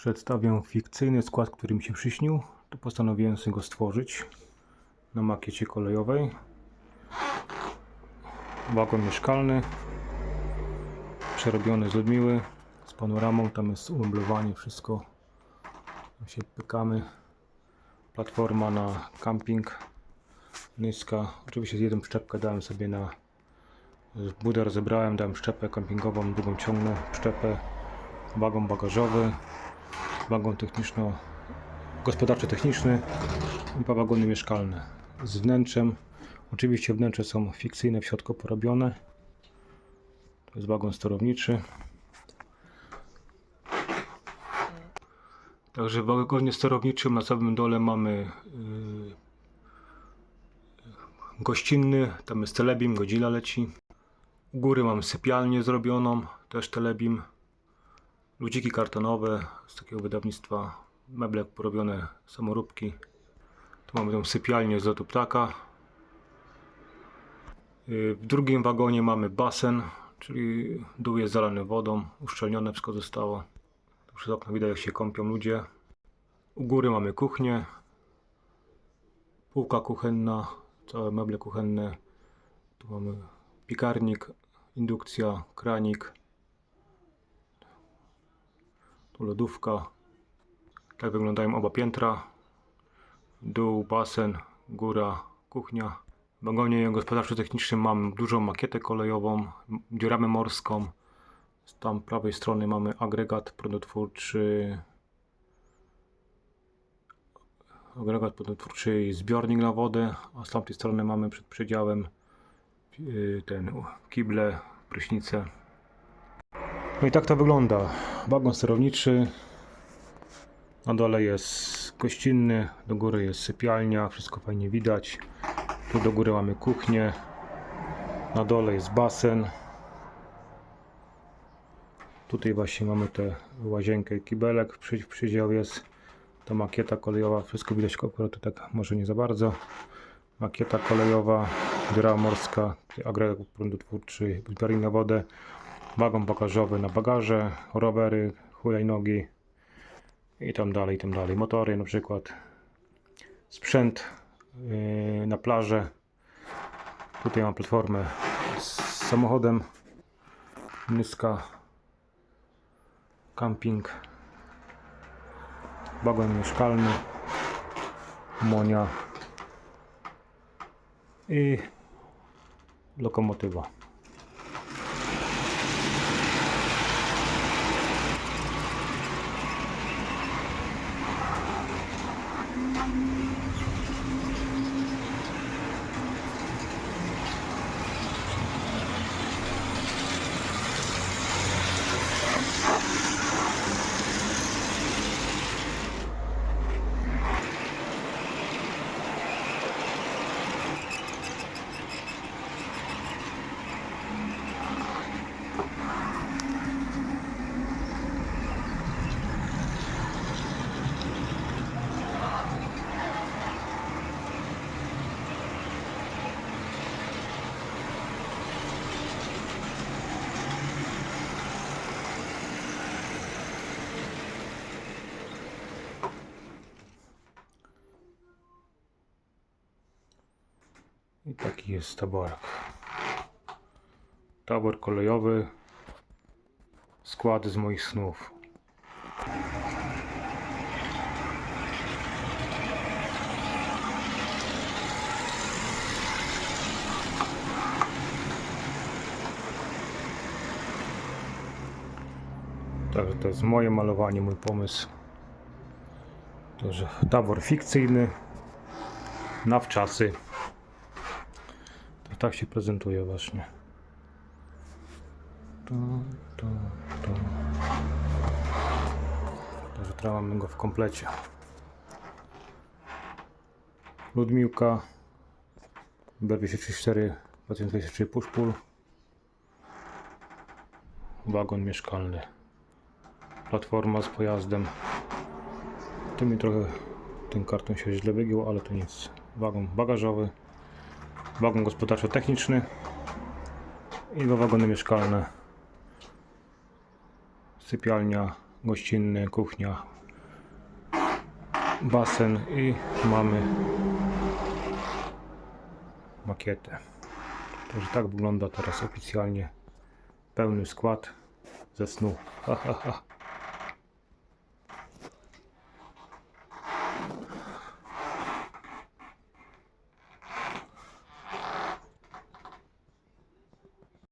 Przedstawię fikcyjny skład, który mi się przyśnił. To postanowiłem sobie go stworzyć na makiecie kolejowej. Wagon mieszkalny, przerobiony z Ludmiły, z panoramą, tam jest umeblowanie, wszystko. Tam się pykamy. Platforma na camping, niska. Oczywiście z jedną przyczepkę dałem sobie na budę rozebrałem, dałem szczepę kampingową, drugą ciągnę, przyczepę, wagon bagażowy, wagon techniczno gospodarczy techniczny i dwa wagony mieszkalne z wnętrzem. Oczywiście wnętrze są fikcyjne, w środku porobione. To jest wagon sterowniczy. Także w wagonie sterowniczym na samym dole mamy yy, gościnny, tam jest telebim, godzilla leci. U góry mamy sypialnię zrobioną, też telebim. Ludziki kartonowe z takiego wydawnictwa, meble porobione, samoróbki. Tu mamy tą sypialnię z lotu ptaka. Yy, W drugim wagonie mamy basen, czyli dół jest zalany wodą, uszczelnione wszystko zostało. Tu przez okno widać jak się kąpią ludzie. U góry mamy kuchnię, półka kuchenna, całe meble kuchenne. Tu mamy piekarnik, indukcja, kranik. Tu lodówka. Tak wyglądają oba piętra. Dół, basen, góra, kuchnia. W wagonie gospodarczo-technicznym mam dużą makietę kolejową, dziuramę morską. Z tam prawej strony mamy agregat prądotwórczy, agregat prądotwórczy i zbiornik na wodę, a z tamtej strony mamy przed przedziałem yy, ten kible, prysznice. No i tak to wygląda. Wagon sterowniczy. Na dole jest gościnny, do góry jest sypialnia, wszystko fajnie widać. Tu do góry mamy kuchnię. Na dole jest basen. Tutaj właśnie mamy tę łazienkę i kibelek. Przy, przydział jest ta makieta kolejowa. Wszystko widać, akurat tak może nie za bardzo. Makieta kolejowa, dziura morska, agregat prądotwórczy, zbiornik na wodę, wagon bagażowy na bagaże, rowery, hulajnogi i tam dalej, i tam dalej. Motory na przykład, sprzęt yy, na plażę. Tutaj mam platformę z samochodem, nyska, camping, wagon mieszkalny, monia i lokomotywa. I taki jest taborek. Tabor kolejowy. Skład z moich snów. Także to jest moje malowanie, mój pomysł. Także tabor fikcyjny na wczasy. Tak się prezentuje właśnie. To, to, to. Także teraz mamy go w komplecie. Ludmiłka B234 2023 push-pull Wagon mieszkalny Platforma z pojazdem Tu mi trochę ten karton się źle wygiął, ale to nic Wagon bagażowy wagon gospodarczo-techniczny i dwa wagony mieszkalne. Sypialnia, gościnny, kuchnia, basen i mamy makietę. Także tak wygląda teraz oficjalnie pełny skład ze snu. Ha, ha, ha.